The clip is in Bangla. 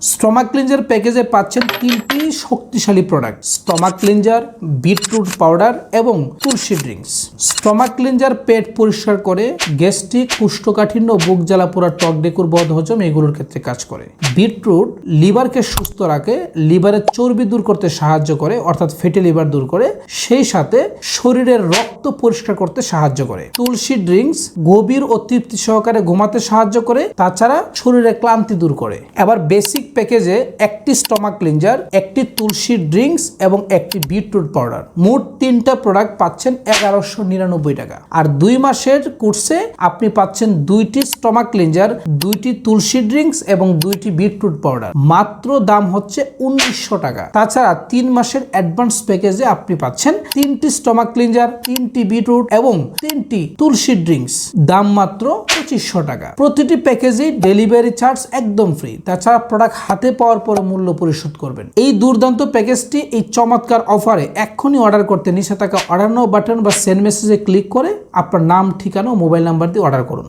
স্টমাক ক্লিনজার প্যাকেজে পাচ্ছেন তিনটি শক্তিশালী product stomach cleanser beetroot powder এবং তুলসী ড্রিঙ্কস স্টমাক ক্লিনজার পেট পরিষ্কার করে গ্যাস্ট্রিক কুষ্ঠকাঠিন্য, বুক জ্বালা পোড়া টক ডেকুর বদ হজম এগুলোর ক্ষেত্রে কাজ করে। বিটরুট লিভারকে সুস্থ রাখে লিভারের চর্বি দূর করতে সাহায্য করে, অর্থাৎ ফেটে লিভার দূর করে, সেই সাথে শরীরের রক্ত পরিষ্কার করতে সাহায্য করে। তুলসী ড্রিঙ্কস গভীর ও তৃপ্তি সহকারে ঘুমাতে সাহায্য করে, তাছাড়া শরীরে ক্লান্তি দূর করে। এবার বেসিক প্যাকেজে একটি স্টমাক ক্লিনজার একটি তুলসী ড্রিঙ্কস এবং একটি বিটরুট পাউডার। মোট তিনটা প্রোডাক্ট পাচ্ছেন এগারোশো নিরানব্বই টাকা। আর দুই মাসের কোর্সে আপনি পাচ্ছেন দুইটি স্টমাক ক্লিনজার, দুইটি তুলসী ড্রিঙ্কস এবং দুইটি বিটরুট পাউডার। মাত্র দাম হচ্ছে উনিশশো টাকা। তাছাড়া তিন মাসের অ্যাডভান্স প্যাকেজে আপনি পাচ্ছেন তিনটি স্টমাক ক্লিনজার, তিনটি বিটরুট এবং তিনটি তুলসী ড্রিঙ্কস। দাম মাত্র পঁচিশশো টাকা। প্রতিটি প্যাকেজেই ডেলিভারি চার্জ একদম ফ্রি। তাছাড়া প্রোডাক্ট হাতে পাওয়ার পরে মূল্য পরিশোধ করবেন। এই দুর্দান্ত প্যাকেজটি এই চমৎকার অফারে এক্ষুনি অর্ডার করতে নিচে থাকা অর্ডার নাও বাটন বা সেন্ড মেসেজে ক্লিক করে আপনার নাম, ঠিকানা ও মোবাইল নাম্বার দিয়ে অর্ডার করুন।